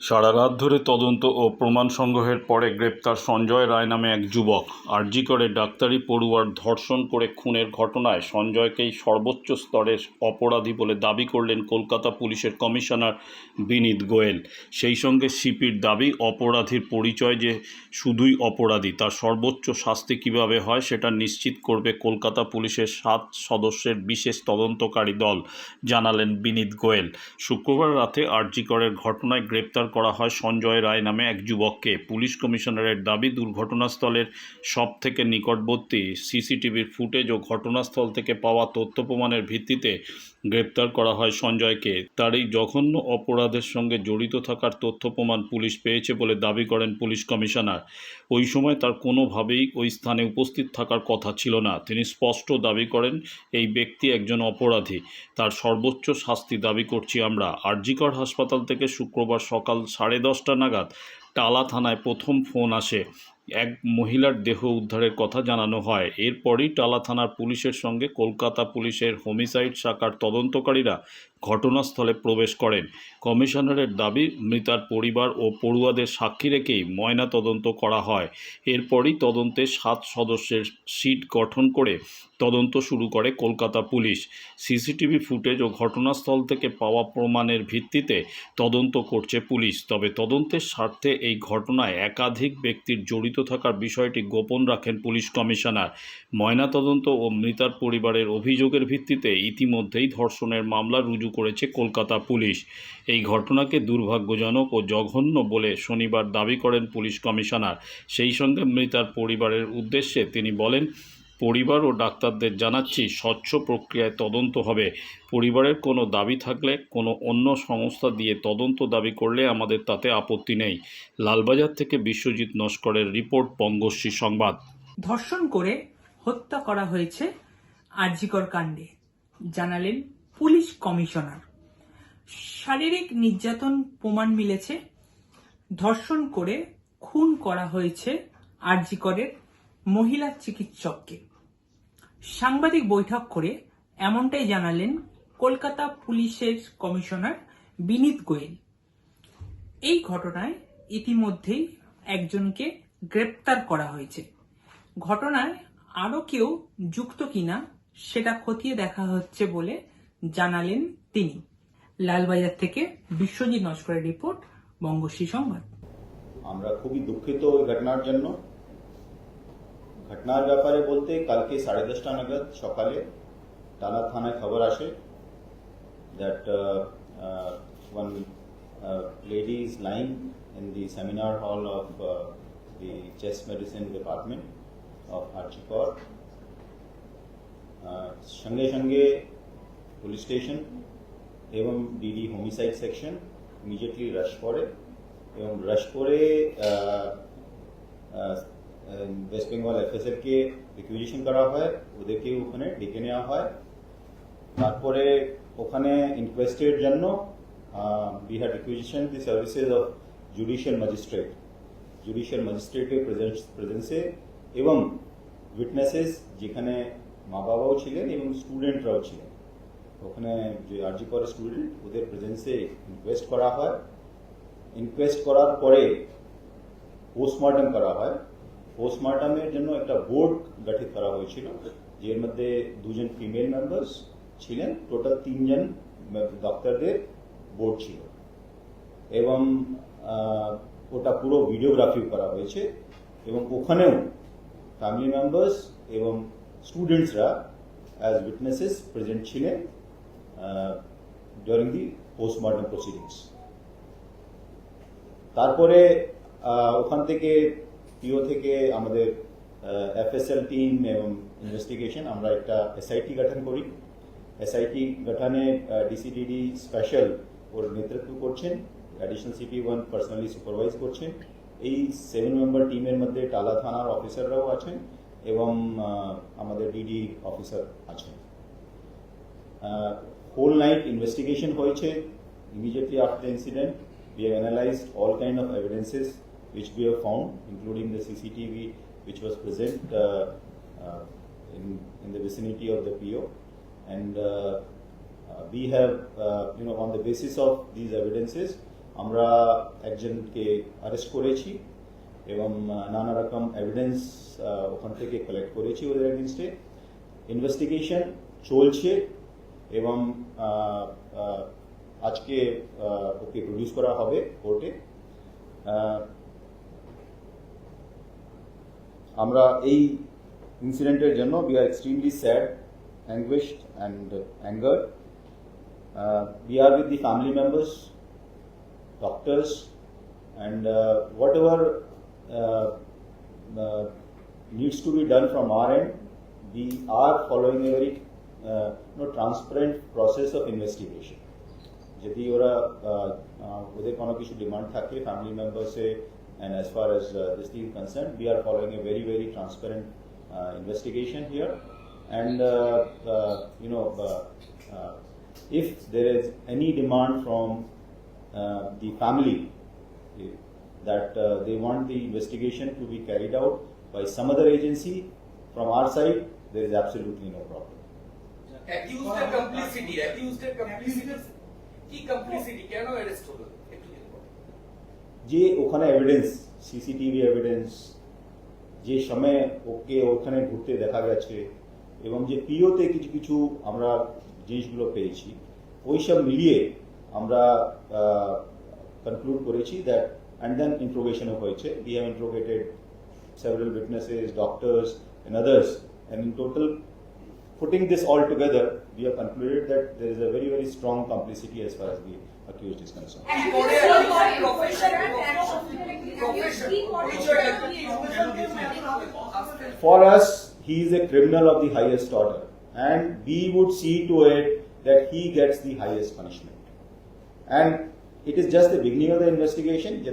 সারা রাত ধরে তদন্ত ও প্রমাণ সংগ্রহের পরে গ্রেপ্তার সঞ্জয় রায় নামে এক যুবক। আরজি করে ডাক্তারি পড়ুয়ার ধর্ষণ করে খুনের ঘটনায় সঞ্জয়কেই সর্বোচ্চ স্তরের অপরাধী বলে দাবি করলেন কলকাতা পুলিশের কমিশনার বিনীত গোয়েল। সেই সঙ্গে সিপির দাবি, অপরাধীর পরিচয় যে শুধুই অপরাধী, তার সর্বোচ্চ শাস্তি কীভাবে হয় সেটা নিশ্চিত করবে কলকাতা পুলিশের সাত সদস্যের বিশেষ তদন্তকারী দল, জানালেন বিনীত গোয়েল। শুক্রবার রাতে আরজিকরের ঘটনায় গ্রেপ্তার করা হয় সঞ্জয় রায় নামে এক যুবককে। পুলিশ কমিশনারের দাবি, দুর্ঘটনাস্থলের সব থেকে নিকটবর্তী সিসিটিভির ফুটেজ ও ঘটনাস্থল থেকে পাওয়া তথ্য প্রমাণের ভিত্তিতে গ্রেপ্তার করা হয় সঞ্জয়কে। তার এই জঘন্য অপরাধের সঙ্গে জড়িত থাকার তথ্য প্রমাণ পুলিশ পেয়েছে বলে দাবি করেন পুলিশ কমিশনার। ওই সময় তার কোনোভাবেই ওই স্থানে উপস্থিত থাকার কথা ছিল না। তিনি স্পষ্ট দাবি করেন, এই ব্যক্তি একজন অপরাধী। তার সর্বোচ্চ শাস্তি দাবি করছি আমরা। আরজিকর হাসপাতাল থেকে শুক্রবার সকাল সাড়ে দশটা নাগাদ টালা থানায় প্রথম ফোন আসে। এক মহিলার দেহ উদ্ধারের কথা জানানো হয়। এরপরই টালা থানার পুলিশের সঙ্গে কলকাতা পুলিশের হোমিসাইড শাখার তদন্তকারীরা ঘটনাস্থলে প্রবেশ করেন। কমিশনারের দাবি, মৃতার পরিবার ও পড়ুয়াদের সাক্ষী রেখেই ময়না তদন্ত করা হয়। এরপরই তদন্তে সাত সদস্যের সিট গঠন করে তদন্ত শুরু করে কলকাতা পুলিশ। সিসিটিভি ফুটেজ ও ঘটনাস্থল থেকে পাওয়া প্রমাণের ভিত্তিতে তদন্ত করছে পুলিশ। তবে তদন্তের স্বার্থে এই ঘটনায় একাধিক ব্যক্তির জড়িত থাকার বিষয়টি গোপন রাখেন পুলিশ কমিশনার। ময়নাতদন্ত ও মৃতার পরিবারের অভিযোগের ভিত্তিতে ইতিমধ্যেই ধর্ষণের মামলা রুজু করেছে কলকাতা পুলিশ। এই ঘটনাকে দুর্ভাগ্যজনক ও জঘন্য বলে শনিবার দাবি করেন পুলিশ কমিশনার। সেই সঙ্গে মৃতার পরিবারের উদ্দেশ্যে তিনি বলেন পরিবার ও ডাক্তারদের জানাচ্ছি স্বচ্ছ প্রক্রিয়ায় তদন্ত হবে। পরিবারের কোনো দাবি থাকলে কোনো অন্য সংস্থা দিয়ে তদন্ত দাবি করলে আমাদের তাতে আপত্তি নেই। লালবাজার থেকে বিশ্বজিৎ নস্করের রিপোর্ট বঙ্গশ্রী সংবাদ। ধর্ষণ করে হত্যা করা হয়েছে আরজিকর কাণ্ডে, জানালেন পুলিশ কমিশনার। শারীরিক নির্যাতন প্রমাণ মিলেছে। ধর্ষণ করে খুন করা হয়েছে আরজিকরের মহিলা চিকিৎসককে। সাংবাদিক বৈঠক করে এমনটাই জানালেন কলকাতা পুলিশের কমিশনার বিনীত গোয়েল। এই ঘটনায় ইতিমধ্যেই একজনকে গ্রেপ্তার করা হয়েছে। ঘটনায় আরও কেউ যুক্ত কিনা সেটা খতিয়ে দেখা হচ্ছে বলে জানালেন তিনি। লালবাজার থেকে বিশ্বজিৎ নস্করের রিপোর্ট, বঙ্গশ্রী সংবাদ। আমরা খুবই দুঃখিত ঘটনার জন্য। ঘটনার ব্যাপারে বলতে কালকে সাড়ে দশটা নাগাদ সকালে টালা থানায় খবর আসে that one lady is lying in the seminar hall of the chest medicine department of RG Kar সঙ্গে সঙ্গে পুলিশ স্টেশন এবং DD homicide section immediately rush করে এবং রাশ করে ওয়েস্ট বেঙ্গল এফএসএফ কে রিকুইজিশন করা হয় ওদেরকে ওখানে ডেকে নেওয়া হয়। তারপরে ওখানে ইনকোয়েস্টের জন্য we had requisition the services of judicial magistrate judicial ম্যাজিস্ট্রেটের প্রেজেন্সে এবং উইটনেসেস যেখানে মা বাবাও ছিলেন এবং স্টুডেন্টরাও ছিলেন। ওখানে যে আরজি করে স্টুডেন্ট ওদের প্রেজেন্সে ইনকোয়েস্ট করা হয়। ইনকোয়েস্ট করার পরে পোস্টমর্টম করা হয়। পোস্টমর্টমের জন্য একটা বোর্ড গঠিত করা হয়েছিল, যের মধ্যে দুজন ফিমেল মেম্বার্স ছিলেন টোটাল তিনজন ডক্টরদের বোর্ড ছিল। এবং ওটা পুরো ভিডিওগ্রাফি করা হয়েছে, এবং ওখানেও ফ্যামিলি মেম্বার্স এবং স্টুডেন্টসরা অ্যাজ উইটনেসেস প্রেজেন্ট ছিলেন ডিউরিং দি পোস্টমর্টম প্রসিডিংস তারপরে ওখান থেকে পিও থেকে আমাদের এফএসএল টিম এবং ইনভেস্টিগেশন আমরা একটা এসআইটি গঠন করি। এসআইটি গঠনে ডিসিডিডি স্পেশাল ওর নেতৃত্ব করছেন additional city one personally supervise করছেন। এই সেভেন মেম্বার টিমের মধ্যে টালা থানার অফিসাররাও আছেন এবং আমাদের ডিডি অফিসার আছেন। হোল নাইট ইনভেস্টিগেশন হয়েছে। Immediately the incident, we have analyzed all kind of evidences which we have found, including the CCTV which was present uh, uh, in, in the vicinity of the PO. And uh, uh, we have, uh, you know, on the basis of these evidences, আমরা একজনকে arrest করেছি এবং নানা রকম evidence ওখান থেকে collect করেছি ওদের এগেনস্টে ইনভেস্টিগেশন চলছে এবং আজকে ওকে প্রডিউস করা হবে কোর্টে আমরা এই ইনসিডেন্টের জন্য we are extremely sad anguished and anger we are with the family members, doctors, and uh, whatever uh, uh, needs to be done from our end, we are following a very uh, you know, transparent process. যদি ওরা ওদের কোনো কিছু demand থাকে family মেম্বার্সে And as far as this thing concern we are following a very very transparent investigation here and you know if there is any demand from uh, the family eh, that uh, they want the investigation to be carried out by some other agency, from our side, there is absolutely no problem. Accused complicity accused complicity কি complicity কেন arrest হলো একটু যদি বলেন। যে ওখানে evidence CCTV evidence যে সময় ওকে ওখানে ঘুরতে দেখা গেছে এবং যে পিওতে কিছু কিছু আমরা জিনিসগুলো পেয়েছি ওইসব মিলিয়ে আমরা কনক্লুড করেছি দ্যাট অ্যান্ড দেন ইন্ট্রোগেশনও হয়েছে। We have interrogated several witnesses, doctors, and others, and in total, putting this all together, we have concluded that there is a very, very strong complicity as far as the accused is concerned. And you For us, he is a criminal of the highest order, and we would see to it that he gets the highest punishment. And it is just the beginning of the investigation.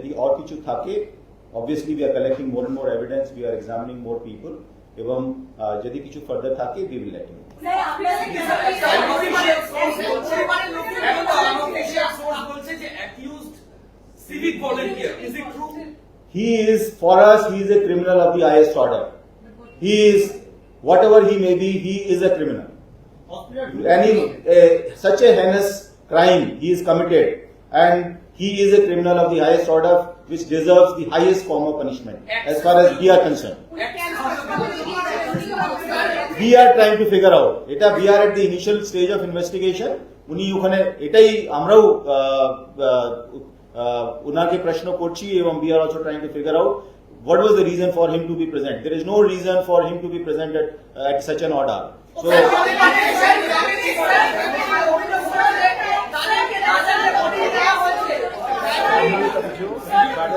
Obviously we are collecting more and more evidence, we are examining more people. এবং আহ, যদি কিছু further থাকে, we will let you know. বলছে যে accused civic volunteer is it true He is, for us, he is a criminal of the highest order. He is, whatever he may be, he is a criminal. Any, uh, such a heinous crime he is committed, and he is a criminal of the highest order, which deserves the highest form of punishment, as far as we are concerned. We are trying to figure out, এটা we are at the initial stage of investigation, উনি ওখানে এটাই আমরাও আহ, আহ, আহ, ওনাকে প্রশ্ন করছি এবং we are also trying to figure out what was the reason for him to be present. There is no reason for him to be present at, at such an order. So,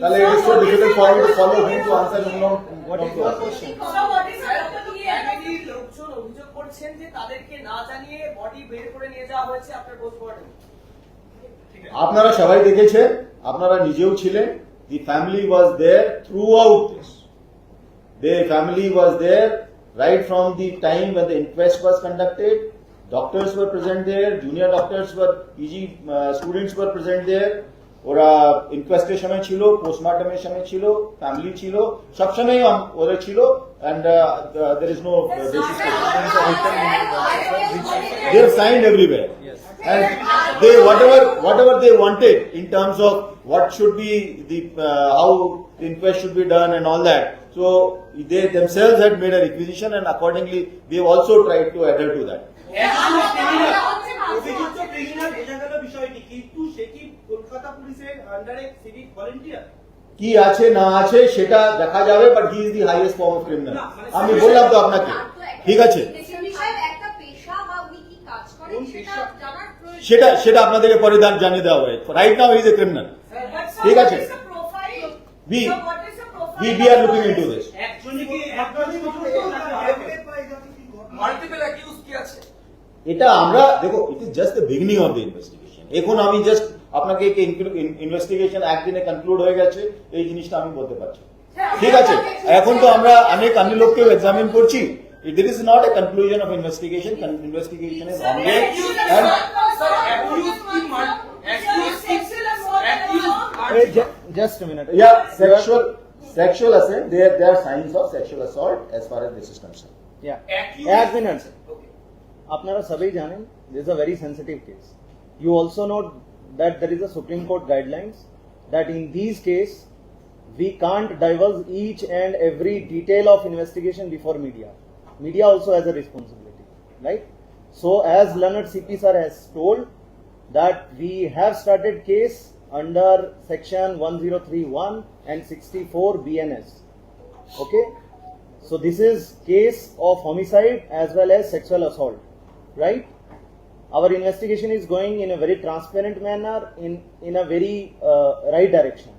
তাহলে it is so difficult for me to follow him to answer you know, what is your question. So what is the লোকজন অভিযোগ করছেন যে তাদেরকে না জানিয়ে body বের করে নিয়ে যাওয়া হয়েছে আপনার পোস্টমর্টম আপনারা সবাই দেখেছেন আপনারা নিজেও ছিলেন the family was there throughout this they family was there right from the time when the inquest was conducted doctors were present there junior doctors were pg uh, students were present there ওরা ইনকোয়েস্টের সময় ছিল পোস্টমর্টমের সময় ছিল family ছিল সব সময় ওরা ছিল uh, and there is no basis they have signed everywhere. And they, whatever, whatever they wanted in terms of what should be the, uh, how the inquest should be done and all that. So they themselves had made a requisition and accordingly they have also tried to adhere to that. অভিযুক্ত কি আছে না আছে সেটা দেখা যাবে but he is the highest form of criminal আমি বললাম তো আপনাকে। ঠিক আছে। সেটা সেটা আপনাদেরকে পরিধান জানিয়ে দেওয়া হবে। Right now is a criminal ঠিক আছে। We we we are looking into this এটা আমরা দেখো it is just the beginning of the investigation এখন আমি জাস্ট আপনাকে ইনভেস্টিগেশন একদিনে কনক্লুড হয়ে গেছে এই জিনিসটা আমি বলতে পারছি ঠিক আছে এখন তো আমরা অনেক আমি লোককেও এক্সামিন করছি There is not a conclusion of investigation. Investigation is ongoing. And just a minute. Yeah, sexual sexual assault. There there are signs of sexual assault as far as this is concerned. Yeah. As minute. আপনারা সবাই জানেন this a very sensitive case you also note that there is a Supreme Court guidelines that in these case we can't divulge each and every detail of investigation before media. Media also has a responsibility, right? So as Leonard CP sir has told that we have started case under section 1031 and 64 BNS. Okay. So this is case of homicide as well as sexual assault, right? Our investigation is going in a very transparent manner in in a very uh, right direction.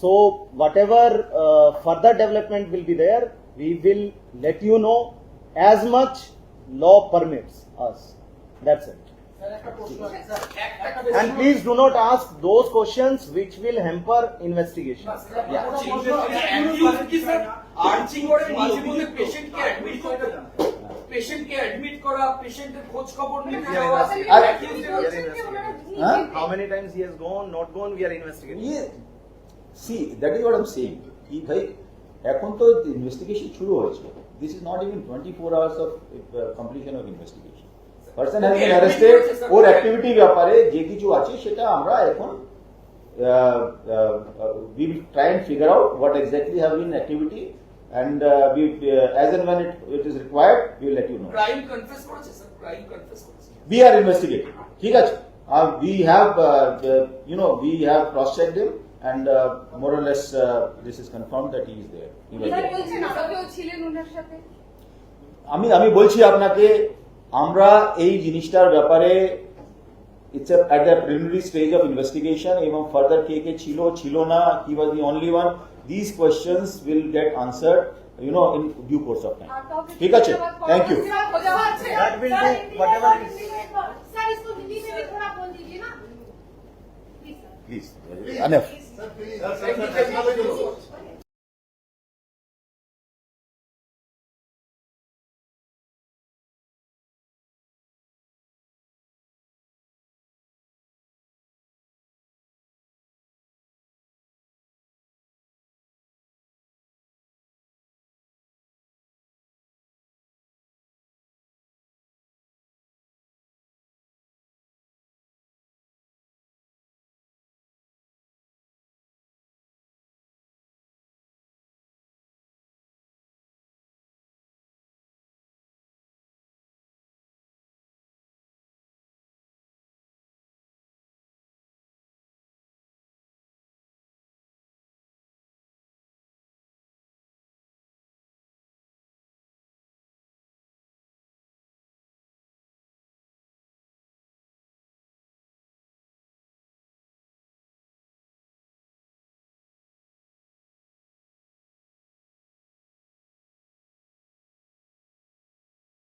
So whatever uh, further development will be there we will let you know as much law permits us. That's it. And please do not ask those questions which will hamper investigation. Yeah পেশেন্টকে admit করা পেশেন্টের খোঁজ খবর নিতে যাওয়া আর- how many times he has gone not gone we are investigating. See that is what I am saying কি ভাই এখন তো ইনভেস্টিগেশন শুরু হয়েছে। This is not even twenty four hours of completion of investigation person has been arrested or activity ব্যাপারে যে কিছু আছে সেটা আমরা এখন we will try and figure out what exactly have been activity and uh, we, uh, as and when it, it is required we will let you know crime confess করেছে sir crime confess করেছে we are investigating ঠিক আছে uh, we have uh, the, you know we have cross checked him and uh, more or less uh, this is confirmed that he is there he was there. আমি আমি বলছি আপনাকে আমরা এই জিনিসটার ব্যাপারে it's at the preliminary stage of investigation এবং further কে কে ছিল ছিল না he was the only one these questions will get answered you know in due course of time. ठीक अच्छे thank you. That will do whatever sir please, please. में भी थोड़ा बोल दीजिए